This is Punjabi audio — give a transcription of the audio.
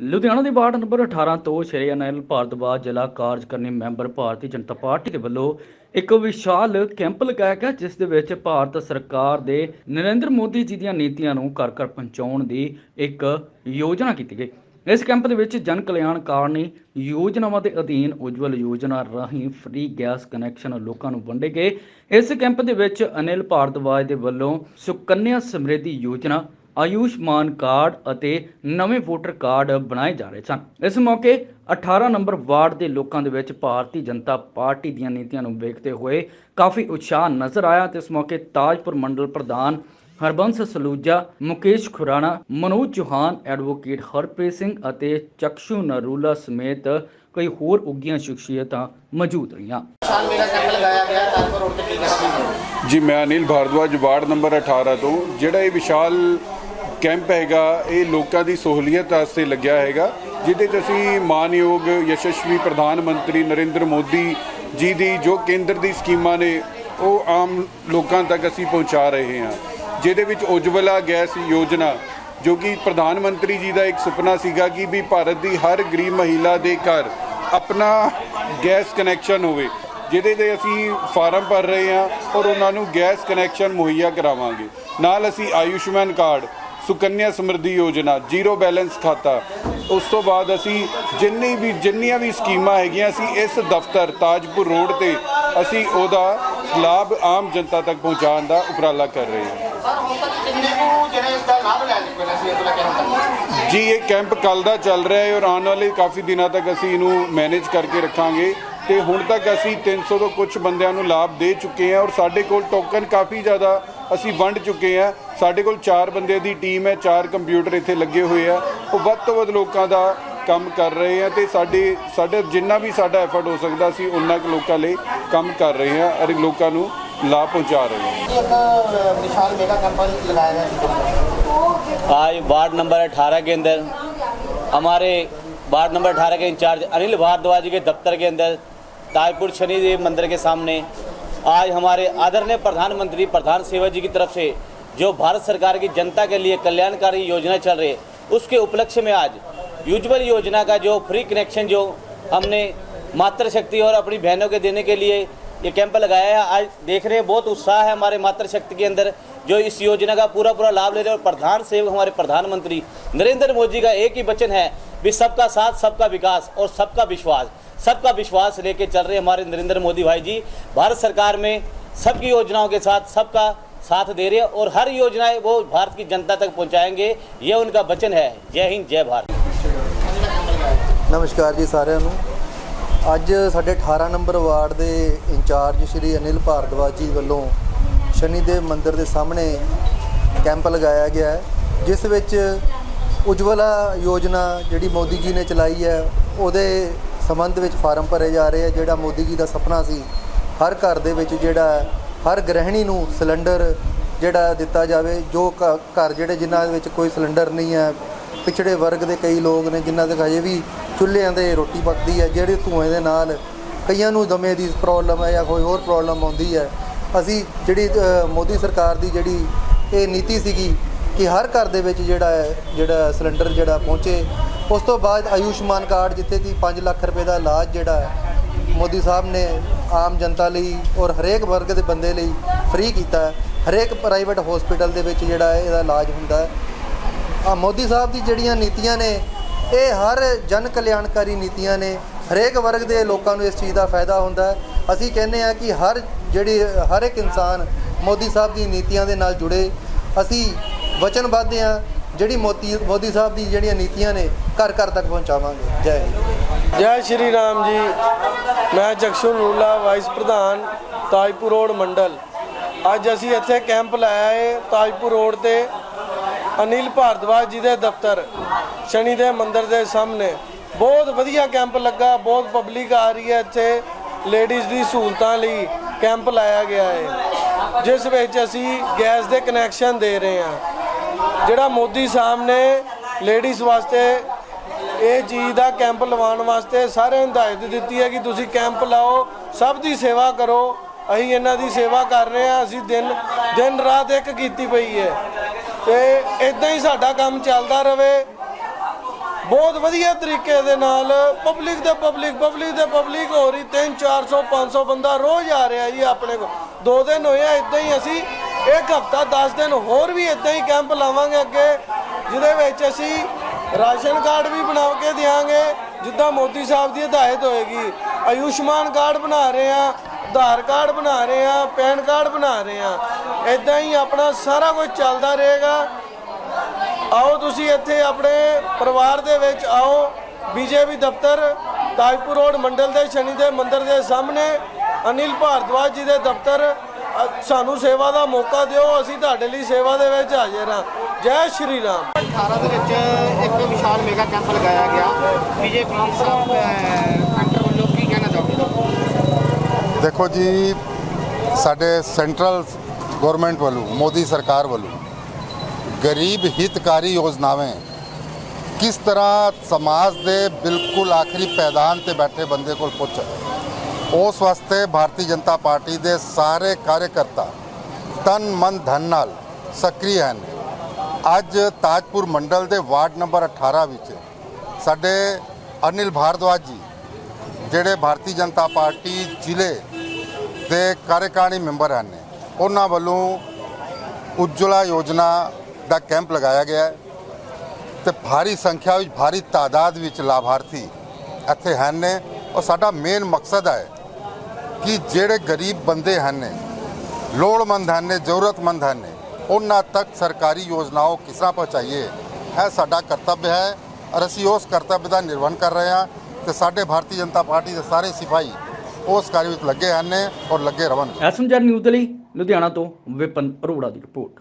ਲੁਧਿਆਣਾ ਦੇ ਵਾਰਡ ਨੰਬਰ 18 ਤੋਂ ਸ਼੍ਰੀ ਅਨਿਲ ਭਾਰਦਵਾਜ ਜ਼ਿਲ੍ਹਾ ਕਾਰਜਕਾਰਨੀ ਮੈਂਬਰ ਭਾਰਤੀ ਜਨਤਾ ਪਾਰਟੀ ਦੇ ਵੱਲੋਂ ਇੱਕ ਵਿਸ਼ਾਲ ਕੈਂਪ ਲਗਾਇਆ ਗਿਆ, ਜਿਸ ਦੇ ਵਿੱਚ ਭਾਰਤ ਸਰਕਾਰ ਦੇ ਨਰਿੰਦਰ ਮੋਦੀ ਜੀ ਦੀਆਂ ਨੀਤੀਆਂ ਨੂੰ ਘਰ ਘਰ ਪਹੁੰਚਾਉਣ ਦੀ ਇੱਕ ਯੋਜਨਾ ਕੀਤੀ ਗਈ। ਇਸ ਕੈਂਪ ਦੇ ਵਿੱਚ ਜਨ ਕਲਿਆਣਕਾਰੀ ਯੋਜਨਾਵਾਂ ਦੇ ਅਧੀਨ ਉਜਵਲ ਯੋਜਨਾ ਰਾਹੀਂ ਫ੍ਰੀ ਗੈਸ ਕਨੈਕਸ਼ਨ ਲੋਕਾਂ ਨੂੰ ਵੰਡੇ ਗਏ। ਇਸ ਕੈਂਪ ਦੇ ਵਿੱਚ ਅਨਿਲ ਭਾਰਦਵਾਜ ਦੇ ਵੱਲੋਂ ਸੁਕੰਨਿਆ ਸਮ੍ਰਿੱਧੀ ਯੋਜਨਾ ਆਯੁਸ਼ਮਾਨ ਕਾਰਡ ਅਤੇ ਨਵੇਂ ਵੋਟਰ ਕਾਰਡ ਬਣਾਏ ਜਾ ਰਹੇ ਸਨ। ਇਸ ਮੌਕੇ 18 ਨੰਬਰ ਵਾਰਡ ਦੇ ਲੋਕਾਂ ਦੇ ਵਿੱਚ ਭਾਰਤੀ ਜਨਤਾ ਪਾਰਟੀ ਦੀਆਂ ਨੀਤੀਆਂ ਨੂੰ ਵੇਖਦੇ ਹੋਏ ਕਾਫੀ ਉਤਸ਼ਾਹ ਨਜ਼ਰ ਆਇਆ ਤੇ ਇਸ ਮੌਕੇ ਤਾਜਪੁਰ ਮੰਡਲ ਪ੍ਰਧਾਨ ਹਰਬੰਸ ਸਲੂਜਾ ਮੁਕੇਸ਼ ਖੁਰਾਣਾ ਮਨੋਜ ਚੌਹਾਨ ਐਡਵੋਕੇਟ ਹਰਪ੍ਰੀਤ ਸਿੰਘ ਅਤੇ ਚਕਸ਼ੂ ਨਰੂਲਾ ਸਮੇਤ ਕਈ ਹੋਰ ਉੱਗੀਆਂ ਸ਼ਖਸੀਅਤਾਂ ਮੌਜੂਦ ਰਹੀਆਂ। ਜੀ ਮੈਂ ਅਨਿਲ ਭਾਰਦਵਾਜ ਵਾਰਡ ਨੰਬਰ 18 ਤੋਂ ਜਿਹੜਾ ਇਹ ਵਿਸ਼ਾਲ ਕੈਂਪ ਹੈਗਾ, ਇਹ ਲੋਕਾਂ ਦੀ ਸਹੂਲੀਅਤ ਵਾਸਤੇ ਲੱਗਿਆ ਹੈਗਾ, ਜਿਹਦੇ 'ਚ ਅਸੀਂ ਮਾਨਯੋਗ ਯਸ਼ਸਵੀ ਪ੍ਰਧਾਨ ਮੰਤਰੀ ਨਰਿੰਦਰ ਮੋਦੀ ਜੀ ਦੀ ਜੋ ਕੇਂਦਰ ਦੀ ਸਕੀਮਾਂ ਨੇ, ਉਹ ਆਮ ਲੋਕਾਂ ਤੱਕ ਅਸੀਂ ਪਹੁੰਚਾ ਰਹੇ ਹਾਂ। ਜਿਹਦੇ ਵਿੱਚ ਉਜਵਲਾ ਗੈਸ ਯੋਜਨਾ, ਜੋ ਕਿ ਪ੍ਰਧਾਨ ਮੰਤਰੀ ਜੀ ਦਾ ਇੱਕ ਸੁਪਨਾ ਸੀਗਾ ਕਿ ਵੀ ਭਾਰਤ ਦੀ ਹਰ ਗਰੀਬ ਮਹਿਲਾ ਦੇ ਘਰ ਆਪਣਾ ਗੈਸ ਕਨੈਕਸ਼ਨ ਹੋਵੇ, ਜਿਹਦੇ ਤੇ ਅਸੀਂ ਫਾਰਮ ਭਰ ਰਹੇ ਹਾਂ ਔਰ ਉਹਨਾਂ ਨੂੰ ਗੈਸ ਕਨੈਕਸ਼ਨ ਮੁਹੱਈਆ ਕਰਾਵਾਂਗੇ। ਨਾਲ ਅਸੀਂ ਆਯੁਸ਼ਮਾਨ ਕਾਰਡ ਸੁਕੰਨਿਆ ਸਮਰਿੱਧੀ ਯੋਜਨਾ, ਜ਼ੀਰੋ ਬੈਲੈਂਸ ਖਾਤਾ। ਉਸ ਤੋਂ ਬਾਅਦ ਅਸੀਂ ਜਿੰਨੀ ਵੀ ਜਿੰਨੀਆਂ ਵੀ ਸਕੀਮਾਂ ਹੈਗੀਆਂ, ਅਸੀਂ ਇਸ ਦਫ਼ਤਰ ਤਾਜਪੁਰ ਰੋਡ ਤੇ ਅਸੀਂ ਉਹਦਾ ਲਾਭ ਆਮ ਜਨਤਾ ਤੱਕ ਪਹੁੰਚਾਉਣ ਦਾ ਉਪਰਾਲਾ ਕਰ ਰਹੇ ਹਾਂ। ਜੀ, ਇਹ ਕੈਂਪ ਕੱਲ ਦਾ ਚੱਲ ਰਿਹਾ ਹੈ ਔਰ ਆਉਣ ਵਾਲੇ ਕਾਫੀ ਦਿਨਾਂ ਤੱਕ ਅਸੀਂ ਇਹਨੂੰ ਮੈਨੇਜ ਕਰਕੇ ਰੱਖਾਂਗੇ। ਤੇ ਹੁਣ ਤੱਕ ਅਸੀਂ 300 ਤੋਂ ਕੁਝ ਬੰਦਿਆਂ ਨੂੰ ਲਾਭ ਦੇ ਚੁੱਕੇ ਹਾਂ ਔਰ ਸਾਡੇ ਕੋਲ ਟੋਕਨ ਕਾਫੀ ਜ਼ਿਆਦਾ ਅਸੀਂ ਵੰਡ ਚੁੱਕੇ ਹਾਂ ਸਾਡੇ ਕੋਲ 4 ਬੰਦੇ ਦੀ ਟੀਮ ਹੈ 4 ਕੰਪਿਊਟਰ ਇੱਥੇ ਲੱਗੇ ਹੋਏ ਆ ਉਹ ਵੱਧ ਤੋਂ ਵੱਧ ਲੋਕਾਂ ਦਾ ਕੰਮ ਕਰ ਰਹੇ ਆ ਤੇ ਸਾਡੇ ਸਾਡੇ ਜਿੰਨਾ ਵੀ ਸਾਡਾ ਐਫਰਟ ਹੋ ਸਕਦਾ ਅਸੀਂ ਉਹਨਾਂ ਕੁ ਲੋਕਾਂ ਲਈ ਕੰਮ ਕਰ ਰਹੇ ਹਾਂ ਔਰ ਲੋਕਾਂ ਨੂੰ ਲਾਭ ਪਹੁੰਚਾ ਰਹੇ ਹਾਂ ਇੱਕ ਅ, ਵਿਸ਼ਾਲ ਮੇਗਾ ਕੈਂਪ ਲਗਾਇਆ ਗਿਆ ਸੀ आज वार्ड नंबर 18 के अंदर हमारे वार्ड नंबर 18 के इंचार्ज अनिल भारद्वाज जी के दफ्तर के अंदर ताजपुर शनिदेव मंदिर के सामने आज हमारे आदरणीय प्रधानमंत्री, प्रधान सेवा जी की तरफ़ से जो भारत सरकार की जनता के लिए कल्याणकारी योजना चल रही है, उसके उपलक्ष्य में आज यूजल योजना का जो फ्री कनेक्शन जो हमने मातृशक्ति और अपनी बहनों के देने के लिए ये कैंप लगाया है। आज देख रहे हैं, बहुत उत्साह है हमारे मातृशक्ति के अंदर, जो इस योजना का पूरा पूरा लाभ ले रहे हैं और प्रधान सेवक हमारे प्रधानमंत्री नरेंद्र मोदी का एक ही वचन है भी सबका साथ, सबका विकास और सबका विश्वास सबका विश्वास लेके चल रहे हमारे नरेंद्र मोदी भाई जी। भारत सरकार में सबकी योजनाओं के साथ, सबका साथ दे रहे हैं और हर योजनाएँ वो भारत की जनता तक पहुंचाएँगे। ये उनका वचन है। जय हिंद, जय भारत। नमस्कार जी सारे ਅੱਜ ਸਾਡੇ 18 ਨੰਬਰ ਵਾਰਡ ਦੇ ਇੰਚਾਰਜ ਸ਼੍ਰੀ ਅਨਿਲ ਭਾਰਦਵਾਜ ਜੀ ਵੱਲੋਂ ਸ਼ਨੀਦੇਵ ਮੰਦਿਰ ਦੇ ਸਾਹਮਣੇ ਕੈਂਪ ਲਗਾਇਆ ਗਿਆ ਹੈ, ਜਿਸ ਵਿੱਚ ਉਜਵਲਾ ਯੋਜਨਾ ਜਿਹੜੀ ਮੋਦੀ ਜੀ ਨੇ ਚਲਾਈ ਹੈ, ਉਹਦੇ ਸੰਬੰਧ ਵਿੱਚ ਫਾਰਮ ਭਰੇ ਜਾ ਰਹੇ ਆ ਜਿਹੜਾ ਮੋਦੀ ਜੀ ਦਾ ਸੁਪਨਾ ਸੀ, ਹਰ ਘਰ ਦੇ ਵਿੱਚ ਜਿਹੜਾ ਹਰ ਗ੍ਰਹਿਣੀ ਨੂੰ ਸਿਲੰਡਰ ਜਿਹੜਾ ਦਿੱਤਾ ਜਾਵੇ, ਜੋ ਘਰ ਜਿਹੜੇ ਜਿਨ੍ਹਾਂ ਵਿੱਚ ਕੋਈ ਸਿਲੰਡਰ ਨਹੀਂ ਹੈ, ਪਿਛੜੇ ਵਰਗ ਦੇ ਕਈ ਲੋਕ ਨੇ ਜਿਨ੍ਹਾਂ ਦੇ ਹਜੇ ਵੀ ਚੁੱਲ੍ਹਿਆਂ 'ਤੇ ਰੋਟੀ ਪੱਕਦੀ ਹੈ, ਜਿਹੜੇ ਧੂਏ ਦੇ ਨਾਲ ਕਈਆਂ ਨੂੰ ਦਮੇ ਦੀ ਪ੍ਰੋਬਲਮ ਹੈ ਜਾਂ ਕੋਈ ਹੋਰ ਪ੍ਰੋਬਲਮ ਆਉਂਦੀ ਹੈ। ਅਸੀਂ ਜਿਹੜੀ ਮੋਦੀ ਸਰਕਾਰ ਦੀ ਜਿਹੜੀ ਇਹ ਨੀਤੀ ਸੀਗੀ ਕਿ ਹਰ ਘਰ ਦੇ ਵਿੱਚ ਜਿਹੜਾ ਹੈ, ਜਿਹੜਾ ਸਿਲੰਡਰ ਜਿਹੜਾ ਪਹੁੰਚੇ, ਉਸ ਤੋਂ ਬਾਅਦ ਆਯੁਸ਼ਮਾਨ ਕਾਰਡ ਜਿੱਥੇ ਕਿ 5 ਲੱਖ ਰੁਪਏ ਦਾ ਇਲਾਜ ਜਿਹੜਾ ਹੈ, ਮੋਦੀ ਸਾਹਿਬ ਨੇ ਆਮ ਜਨਤਾ ਲਈ ਔਰ ਹਰੇਕ ਵਰਗ ਦੇ ਬੰਦੇ ਲਈ ਫ੍ਰੀ ਕੀਤਾ ਹਰੇਕ ਪ੍ਰਾਈਵੇਟ ਹਸਪੀਟਲ ਦੇ ਵਿੱਚ ਜਿਹੜਾ ਹੈ ਇਹਦਾ ਇਲਾਜ ਹੁੰਦਾ ਹੈ। ਆ ਮੋਦੀ ਸਾਹਿਬ ਦੀ ਜਿਹੜੀਆਂ ਨੀਤੀਆਂ ਨੇ ਇਹ ਹਰ ਜਨ ਕਲਿਆਣਕਾਰੀ ਨੀਤੀਆਂ ਨੇ, ਹਰੇਕ ਵਰਗ ਦੇ ਲੋਕਾਂ ਨੂੰ ਇਸ ਚੀਜ਼ ਦਾ ਫਾਇਦਾ ਹੁੰਦਾ ਹੈ। ਅਸੀਂ ਕਹਿੰਦੇ ਆ ਕਿ ਹਰ ਜਿਹੜੀ, ਹਰ ਇੱਕ ਇਨਸਾਨ ਮੋਦੀ ਸਾਹਿਬ ਦੀ ਨੀਤੀਆਂ ਦੇ ਨਾਲ ਜੁੜੇ। ਅਸੀਂ ਵਚਨਬੱਧ ਆ ਜਿਹੜੀ ਮੋਦੀ ਮੋਦੀ ਸਾਹਿਬ ਦੀ ਜਿਹੜੀਆਂ ਨੀਤੀਆਂ ਨੇ, ਘਰ ਘਰ ਤੱਕ ਪਹੁੰਚਾਵਾਂਗੇ। ਜੈ ਜੈ ਸ਼੍ਰੀ ਰਾਮ ਜੀ। ਮੈਂ ਜਕਸ਼ੂ ਨੂਲਾ ਵਾਈਸ ਪ੍ਰਧਾਨ, ਤਾਜਪੁਰ ਰੋਡ ਮੰਡਲ। ਅੱਜ ਅਸੀਂ ਇੱਥੇ ਕੈਂਪ ਲਾਇਆ ਹੈ ਤਾਜਪੁਰ ਰੋਡ ਤੇ। ਅਨਿਲ ਭਾਰਦਵਾਜ ਜੀ ਦੇ ਦਫ਼ਤਰ, ਸ਼ਨੀ ਦੇ ਮੰਦਿਰ ਦੇ ਸਾਹਮਣੇ। ਬਹੁਤ ਵਧੀਆ ਕੈਂਪ ਲੱਗਾ, ਬਹੁਤ ਪਬਲਿਕ ਆ ਰਹੀ ਹੈ ਇੱਥੇ। ਲੇਡੀਜ਼ ਦੀ ਸਹੂਲਤਾਂ ਲਈ ਕੈਂਪ ਲਾਇਆ ਗਿਆ ਹੈ। ਜਿਸ ਵਿੱਚ ਅਸੀਂ ਗੈਸ ਦੇ ਕਨੈਕਸ਼ਨ ਦੇ ਰਹੇ ਹਾਂ। ਜਿਹੜਾ ਮੋਦੀ ਸਾਹਿਬ ਨੇ ਲੇਡੀਜ਼ ਵਾਸਤੇ ਇਹ ਚੀਜ਼ ਦਾ ਕੈਂਪ ਲਵਾਉਣ ਵਾਸਤੇ ਸਾਰਿਆਂ ਨੂੰ ਹਦਾਇਤ ਦਿੱਤੀ ਹੈ ਕਿ ਤੁਸੀਂ ਕੈਂਪ ਲਾਓ, ਸਭ ਦੀ ਸੇਵਾ ਕਰੋ। ਅਸੀਂ ਇਹਨਾਂ ਦੀ ਸੇਵਾ ਕਰ ਰਹੇ ਹਾਂ, ਅਸੀਂ ਦਿਨ ਦਿਨ ਰਾਤ ਇੱਕ ਕੀਤੀ ਪਈ ਹੈ। ਤੇ ਇਦਾਂ ਹੀ ਸਾਡਾ ਕੰਮ ਚੱਲਦਾ ਰਵੇ। ਬਹੁਤ ਵਧੀਆ ਤਰੀਕੇ ਦੇ ਨਾਲ ਪਬਲਿਕ ਦੇ ਪਬਲਿਕ ਪਬਲਿਕ ਦੇ ਪਬਲਿਕ ਹੋ ਰਹੀ 3 400 500 ਬੰਦਾ ਰੋਜ਼ ਆ ਰਿਹਾ ਜੀ ਆਪਣੇ ਕੋਲ। ਦੋ ਦਿਨ ਹੋਇਆ ਆ ਇਦਾਂ ਹੀ ਅਸੀਂ ਇੱਕ ਹਫਤਾ 10 ਦਿਨ ਹੋਰ ਵੀ ਇਦਾਂ ਹੀ ਕੈਂਪ ਲਾਵਾਂਗੇ ਅੱਗੇ, ਜਿਹਦੇ ਵਿੱਚ ਅਸੀਂ ਰਾਸ਼ਨ ਕਾਰਡ ਵੀ ਬਣਾ ਕੇ ਦੇਵਾਂਗੇ ਜਿੱਦਾਂ ਮੋਦੀ ਸਾਹਿਬ ਦੀ ਹਦਾਇਤ ਹੋਏਗੀ, ਆਯੁਸ਼ਮਾਨ ਕਾਰਡ ਬਣਾ ਰਹੇ ਆ ਆਧਾਰ ਕਾਰਡ ਬਣਾ ਰਹੇ ਆ, ਪੈਨ ਕਾਰਡ ਬਣਾ ਰਹੇ ਆ। ਇਦਾਂ ਹੀ ਆਪਣਾ ਸਾਰਾ ਕੁਝ ਚੱਲਦਾ ਰਹੇਗਾ। ਆਓ ਤੁਸੀਂ ਇੱਥੇ ਆਪਣੇ ਪਰਿਵਾਰ ਦੇ ਵਿੱਚ ਆਓ। ਬੀਜੇਪੀ ਦਫ਼ਤਰ, ਤਾਜਪੁਰ ਰੋਡ ਮੰਡਲ ਦੇ, ਸ਼ਨੀ ਦੇ ਮੰਦਿਰ ਦੇ ਸਾਹਮਣੇ, ਅਨਿਲ ਭਾਰਦਵਾਜ ਜੀ ਦੇ ਦਫ਼ਤਰ। ਸਾਨੂੰ ਸੇਵਾ ਦਾ ਮੌਕਾ ਦਿਓ, ਅਸੀਂ ਤੁਹਾਡੇ ਲਈ ਸੇਵਾ ਦੇ ਵਿੱਚ ਹਾਜ਼ਰ ਹਾਂ। ਜੈ ਸ਼੍ਰੀ ਰਾਮ। 18 ਦੇ ਵਿੱਚ ਇੱਕ ਵਿਸ਼ਾਲ ਮੇਗਾ ਕੈਂਪ ਲਗਾਇਆ ਗਿਆ। ਬੀਜੇਪੀ ਸਾਹਿਬ ਸੈਂਟਰ ਵੱਲੋਂ ਕੀ ਕਹਿਣਾ ਚਾਹੋਗੇ ਦੇਖੋ ਜੀ, ਸਾਡੇ ਸੈਂਟਰਲ ਗਵਰਨਮੈਂਟ ਵੱਲੋਂ, ਮੋਦੀ ਸਰਕਾਰ ਵੱਲੋਂ ਗਰੀਬ ਹਿਤਕਾਰੀ ਯੋਜਨਾਵਾਂ ਕਿਸ ਤਰ੍ਹਾਂ ਸਮਾਜ ਦੇ ਬਿਲਕੁਲ ਆਖਰੀ ਪੈਦਾਨ ਤੇ ਬੈਠੇ ਬੰਦੇ ਕੋਲ ਪਹੁੰਚੇ ਉਸ ਵਾਸਤੇ ਭਾਰਤੀ ਜਨਤਾ ਪਾਰਟੀ ਦੇ ਸਾਰੇ ਕਾਰਜਕਰਤਾ ਤਨ ਮਨ ਧਨ ਨਾਲ ਸਕਰੀ ਹਨ। ਅੱਜ ਤਾਜਪੁਰ ਮੰਡਲ ਦੇ ਵਾਰਡ ਨੰਬਰ 18 ਵਿੱਚ ਸਾਡੇ ਅਨਿਲ ਭਾਰਦਵਾਜ ਜੀ ਜਿਹੜੇ ਭਾਰਤੀ ਜਨਤਾ ਪਾਰਟੀ ਜ਼ਿਲ੍ਹੇ ਦੇ ਕਾਰਜਕਾਰਨੀ ਮੈਂਬਰ ਹਨ, ਉਹਨਾਂ ਵੱਲੋਂ ਉਜਵਲਾ ਯੋਜਨਾ ਦਾ ਕੈਂਪ ਲਗਾਇਆ ਗਿਆ ਹੈ ਤੇ ਭਾਰੀ ਸੰਖਿਆ ਵਿੱਚ, ਭਾਰੀ ਤਾਦਾਦ ਵਿੱਚ ਲਾਭਾਰਥੀ ਇੱਥੇ ਹਨ ਔਰ ਸਾਡਾ ਮੇਨ ਮਕਸਦ ਹੈ ਕਿ ਜਿਹੜੇ ਗਰੀਬ ਬੰਦੇ ਹਨ ਲੋੜਵੰਦ ਹਨ ਜ਼ਰੂਰਤਮੰਦ ਹਨ ਉਹਨਾਂ ਤੱਕ ਸਰਕਾਰੀ ਯੋਜਨਾਵਾਂ ਕਿਸ ਤਰ੍ਹਾਂ ਪਹੁੰਚਾਈਏ, ਇਹ ਸਾਡਾ ਕਰਤੱਵ ਹੈ। ਔਰ ਅਸੀਂ ਉਸ ਕਰਤੱਵ ਦਾ ਨਿਰਵਹਨ ਕਰ ਰਹੇ ਹਾਂ। ਤੇ ਸਾਡੇ ਭਾਰਤੀ ਜਨਤਾ ਪਾਰਟੀ ਦੇ ਸਾਰੇ ਸਿਪਾਹੀ ਉਸ ਕਾਰਜ ਵਿੱਚ ਲੱਗੇ ਹਨ ਔਰ ਲੱਗੇ ਰਹਣ ਐਸਐਮਜੈਡ ਨਿਊਜ਼ ਦੇ ਲਈ ਲੁਧਿਆਣਾ ਤੋਂ ਵਿਪਨ ਅਰੋੜਾ ਦੀ ਰਿਪੋਰਟ।